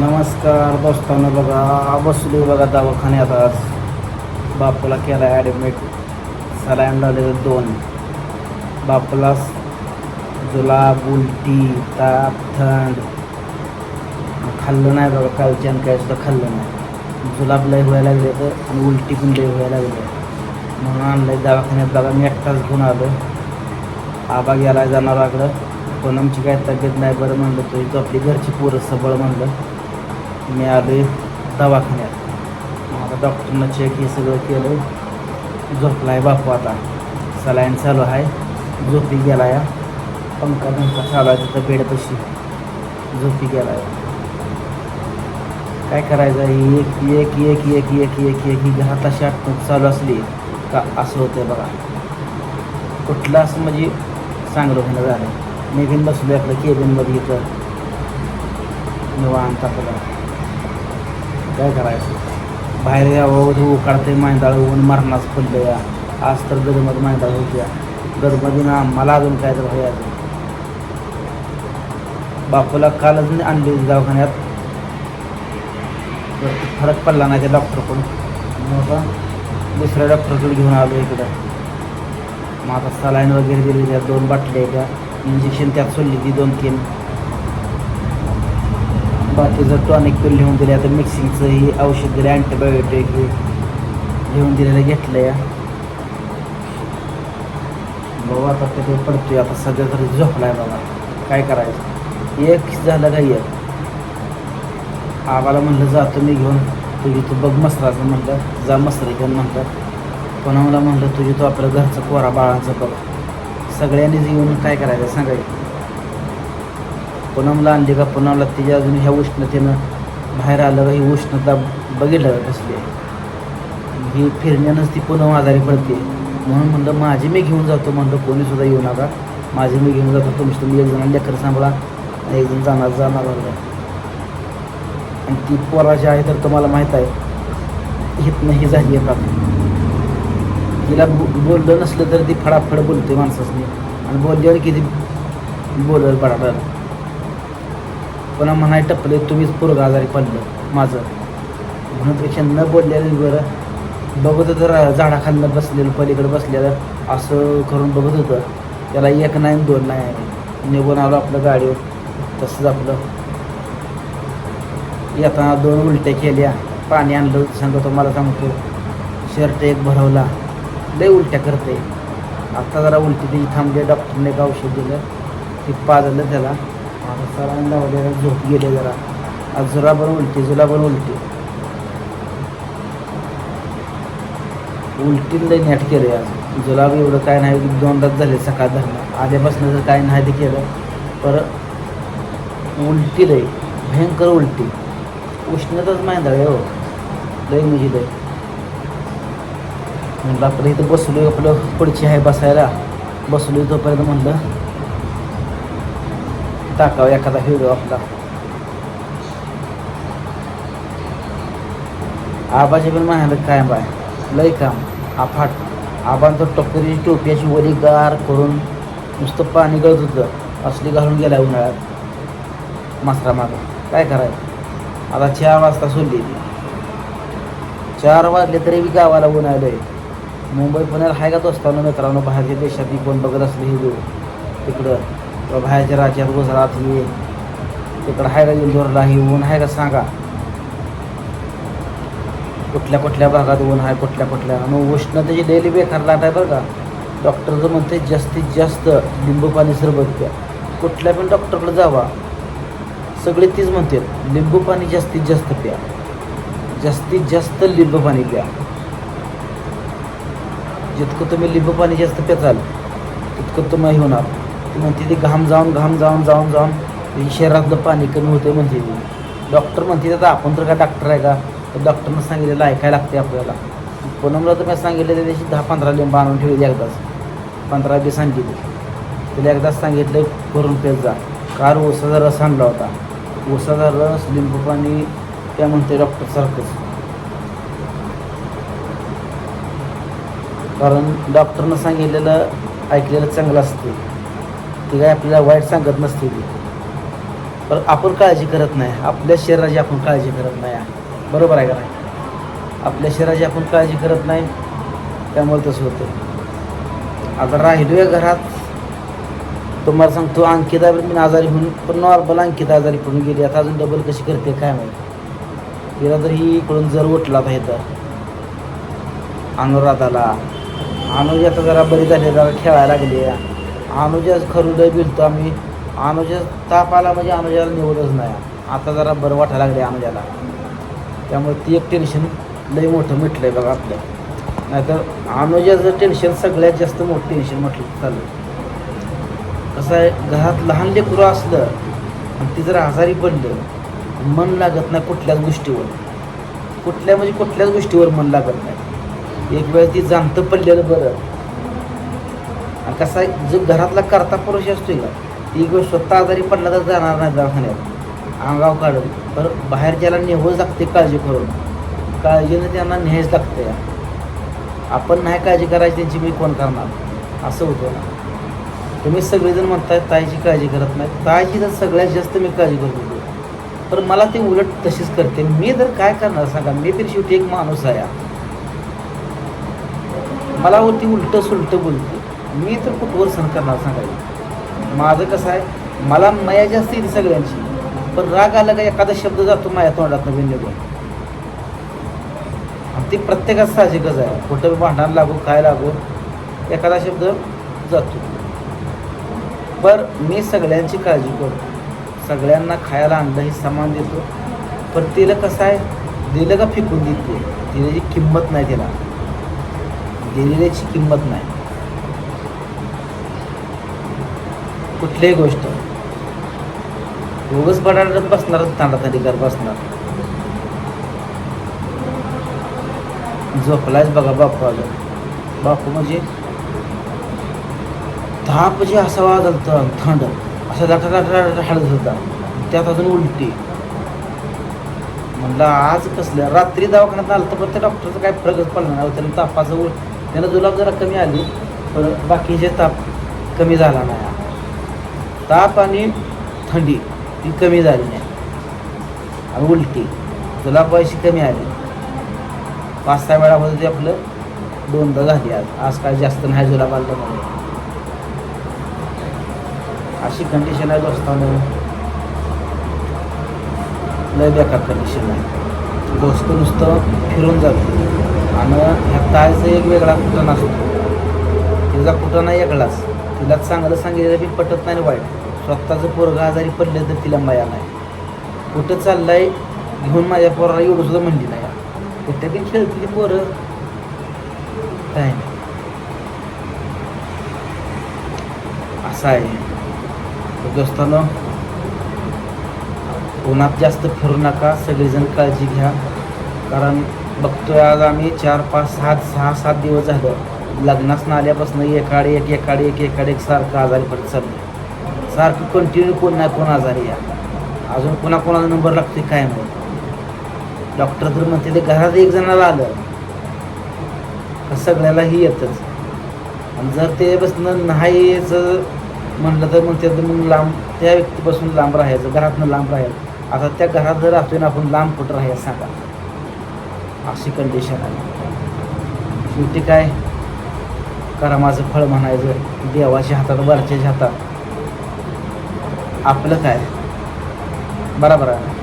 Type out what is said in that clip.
नमस्कार बसताना बघा बसलो बघा दवाखान्यात आज. बापूला केला ॲडमिट सलाईन लावले दोन. बापूला जुलाब उलटी ताप थंड. खाल्लं नाही बघा कालच्यान काय सुद्धा खाल्लं नाही. जुलाब लय व्हायला लागले तर आणि उलटी पण लय व्हायला लागले म्हणून आणलं दवाखान्यात बघा मी एकटाच घेऊन आलो आबा गेला जनावराकडं पूनमची काय तब्येत नाही बरं म्हणलं तो आपली घरची पोरं सबळ म्हणलं मी आलो दवाखान्यात आता डॉक्टरनं चेक हे सगळं केलं झोपला आहे बापू आता सलाईन चालू आहे झोपी गेला या पंखा पंखा चालू आहे तिथं बेडपाशी झोपी गेला आहे काय करायचं आहे एक एक एक एक एक एक एक ही घरात अशी आठवण चालू असली का असं होतं बघा. कुठलं असं म्हणजे चांगलं होणं झालं मी घेऊन बसलो आपलं केबिनमध्ये इथं. निवांत आपलं. काय करायचं? बाहेर यावं धू काढते मांदाळ ऊन मरणाच पडलं या. आज तर गरमध्ये मांदाळ होत्या गरमध्ये ना मला अजून काय तर व्हायला अजून बापूला कालच आणली होती दवाखान्यात. तर फरक पडला नाही त्या डॉक्टरकडून मग? दुसऱ्या डॉक्टरकडे घेऊन आलो इकडं. मग आता सलाईन वगैरे दिली त्या दोन बाटल्या त्या इंजेक्शन त्यात सोडली ती दोन तीन. बाकीचं टॉनिक पिल लिहून दिले आता मिक्सिंगचं ही औषध दिलं अँटीबायोटिक हे लिहून दिलेलं घेतलं या बाबा आता ते पडतोय. आता सध्या तरी झोपलाय बाबा काय करायचं? एक झालं काही एक? आम्हाला म्हणलं जातो मी घेऊन. तुझी तू बघ मसराचं म्हणलं जा मसरी घेऊन म्हणलं. कोणाला म्हणलं तुझी तू आपलं घरचं कोरा बाळांचं बघ. सगळ्यांनीच येऊन काय करायचं सांगायचं पुनमला आणली का पुनमला तिच्या अजून ह्या उष्णतेनं बाहेर आलं ही उष्णता बघितलं का कसली? आहे. ही फिरण्यानंच ती पुनम आजारी पडते. म्हणून म्हणलं माझी मी घेऊन जातो म्हणलं कोणीसुद्धा येऊ नका. माझी मी घेऊन जातो तुम्ही तुम्ही एक जण लेकर सांभाळा एक जण जाणार जाणार म्हणलं. आणि ती पोराची आहे तर तुम्हाला माहीत आहे हित ही झाली आहे प्राप्त तिला बो- बोललं नसलं तर ती फडाफड बोलते माणसासनी. आणि बोलल्यावर किती बोलल बडाबड. पण म्हणाय टपले तुम्हीच पोरग आजारी पडलं माझं. म्हणूनपेक्षा न बोललेलं बरं बघत होतं रा- झाडाखालनं बसलेलं पलीकडे बसलेलं असं करून बघत होतं. त्याला एक नाही दोन नाही निघून आलो आपलं गाडीवर. तसंच आपलं येताना दोन उलट्या केल्या. पाणी आणलं सांगतो मला सांगतो. शर्ट एक भरवला. लय उलट्या करते आत्ता जरा उलटी त्याची थांबली डॉक्टरने एक औषध दिलं. ते पाजलं त्याला. आता सरांनी लावलेलं झोप गेले जरा. आज जुला पण उलटी जुला पण उलटी. उलटी लय नेट केलं आज. जुलाब एवढं काय नाही दोनदाच झाले सकाळ धरणं. आल्यापासून जर काय नाही ते केलं पर उलटी लय. भयंकर उलटी. उष्णताच माहिती आहे हो लय म्हणजे लय म्हणलं आपलं इथं बसलो आपलं पुढची आहे बसायला बसलो तोपर्यंत म्हणलं टाकावं एखादा व्हिडिओ आपला आबाचे पण म्हणाले काय बाय लय काम आफाट आबांचं टोकरी टोप्याची वरी गार करून नुसतं पाणी गळत होतं असली घालून गेला उन्हाळ्यात मासरा मागं काय करायचं आता चार वाजता सोडली ती. चार वाजले तरी बी गावाला ऊन आलं आहे मुंबई पुण्याला आहे का दोस्तानं मित्रांनो बाहेरच्या देशात कोण बघत असले हे तिकडं किंवा बाहेरच्या राज्यात गुजरात हे तिकडं आहे का इंदोरला हे ऊन आहे का सांगा. कुठल्या कुठल्या भागात ऊन आहे कुठल्या कुठल्या. आणि उष्णतेची डेली बेकार लाट आहे बरं का. डॉक्टर जर म्हणते जास्तीत जास्त लिंबू पाणी सरबत प्या. कुठल्या पण डॉक्टरकडे जावा. सगळे तीच म्हणते लिंबू पाणी जास्तीत जास्त प्या. जास्तीत जास्त लिंबू पाणी प्या. जितकं तुम्ही लिंबू पाणी जास्त प्याचाल तितकं तुम्ही हे होणार. ती म्हणते ती घाम जाऊन घाम जाऊन जाऊन जाऊन शरीरातलं पाणी कमी होतं म्हणते ती. डॉक्टर म्हणते आता आपण तर काय डॉक्टर आहे का? तर डॉक्टरनं सांगितलेलं ऐकायला लागते आपल्याला. पूनमला तर मी सांगितलं त्या दिवशी दहा पंधरा लिंब आणून ठेवली एकदाच. पंधरा बी सांगितली. तिला एकदाच सांगितलं करून पेत जा कार ओसाचा रस आणला होता. ऊसाचा रस लिंबू पाणी त्या म्हणते डॉक्टर सारखंच. कारण डॉक्टरनं सांगितलेलं ऐकलेलं चांगलं असते. ते काय आपल्याला वाईट सांगत नसते ती. पण आपण काळजी करत नाही. आपल्या शरीराची आपण काळजी करत नाही. बरोबर आहे का नाही? आपल्या शरीराची आपण काळजी करत नाही त्यामुळे तसं होतं. आता राहिलो आहे घरात. तुम्हाला सांगतो अंकिता मी आजारी होऊन पण नॉर्मल अंकिता आजारी पडून गेली. आता अजून डबल कशी करते काय माहिती? तिला तर ही इकडून जर उठला तर तर अनुराधाला. अनुजा आता जरा बरी झाली जरा खेळायला लागली. अनुजा खरून लय बिलतो आम्ही. अनुजा ताप आला म्हणजे अनुजाला निवडच नाही. आता जरा बरं वाटायला लागले अनुजाला. त्यामुळे ती एक टेन्शन लय मोठं म्हटलं आहे बघा आपलं. नाहीतर अनुजाचं टेन्शन सगळ्यात जास्त मोठं टेन्शन म्हटलं चाललं कसं आहे घरात लहान लेकरं असलं आणि ती जर आजारी पडलं मन लागत नाही कुठल्याच गोष्टीवर. कुठल्या म्हणजे कुठल्याच गोष्टीवर मन लागत नाही. एक वेळ ती जाणतं पडलेलं बरं. आणि कसं आहे जो घरातला करता पुरुष असतोय का ती वेळ स्वतः आजारी पडला तर जाणार नाही दवाखान्यात. अंगाव काढून तर बाहेर ज्याला नेहवंच लागते काळजी करून काळजीनं त्यांना न्यायच लागते आपण नाही काळजी करायची त्यांची मी कोण करणार? असं होतं. ना तुम्ही सगळेजण म्हणताय ताईची काळजी करत नाही. ताईची तर सगळ्यात जास्त मी काळजी करत होतो. तर मला ती उलट तशीच करते. मी तर काय करणार सांगा? मी तरी शेवटी एक माणूस आहे. मला वरती उलटं सुलटं बोलते. मी तर कुठवर सण करणार सांगायचं माझं कसं आहे? मला माया जास्त येते सगळ्यांची. पण राग आला का एखादा शब्द जातो माया तोंडात नवीन निघून ते ती प्रत्येकात साहजिकच आहे. कुठं भांडण लागू काय लागू एखादा शब्द जातो. पर मी सगळ्यांची काळजी करतो. सगळ्यांना खायला आणलं हे सामान देतो. पण तिला कसं आहे दिलं का फेकून देते? दिल्याची किंमत नाही तिला. दिलेल्याची किंमत नाही. कुठलीही गोष्ट. रोगच बडाडत बसणारच तांडातांडी कर बसणार. झोपलायच बघा बापू अजून. बापू म्हणजे ताप जे असा वाजलता थंड. असा दाटा दाटा हळद होता. त्यात अजून उलटी. म्हणलं आज कसलं? रात्री दवाखान्यात आलं तर पण त्या डॉक्टरचं काय फरकच पडला नाही. त्यांना तापाचं उल त्यानं जुलाब जरा कमी आली पण बाकीचे ताप कमी झाला नाही. ताप आणि थंडी ती कमी झाली नाही. आणि उलटी. जुलाब व्हायची कमी आली. पाच सहा वेळा होतं ते आपलं दोनदा झाली आज. आज काय जास्त नाही जुलाब आलं म्हणून. अशी कंडिशन आहे दोस्तानं लय बेकार कंडिशन आहे. दोस्त नुसतं फिरून जातो. आणि ह्या तायचा एक वेगळा कुठं नसतो. तिचा कुठं नाही वेगळाच तिला चांगलं सांगितलं बी पटत नाही वाईट. स्वतःचं पोरग आजारी पडलं तर तिला माया नाही. कुठं चाललंय घेऊन माझ्या पोराला एवढं सुद्धा म्हणली नाही. कुठे बी खेळतील पोरं. काय नाही. असं आहे. दोस्तानं उन्हात जास्त फिरू नका सगळेजण काळजी घ्या. कारण बघतोय आज आम्ही चार पाच सात सहा सात दिवस झालं. लग्नास ना आल्यापासून एकाडे एक एकाडे एक एकाडे एक सारखं आजारी पडत चाललं सारखं कंटिन्यू कोण नाही कोण आजारी या अजून कोणा कोणाचा नंबर लागतोय काय म्हणून डॉक्टर तर म्हणते ते घरात एक जणाला आलं. सगळ्यालाही येतच. आणि जर ते बसणं नाहीच म्हणलं तर मग ते मग लांब त्या व्यक्तीपासून लांब राहायचं घरातनं लांब राहायचं. आता त्या घरात जर राहतोय ना आपण लांब कुठं राहायचं सांगा. अशी कंडिशन आहे. शेवटी काय? करा माझं फळ म्हणायचं. देवाच्या हातात वरच्याच्या हातात. आपलं काय? बरोबर आहे.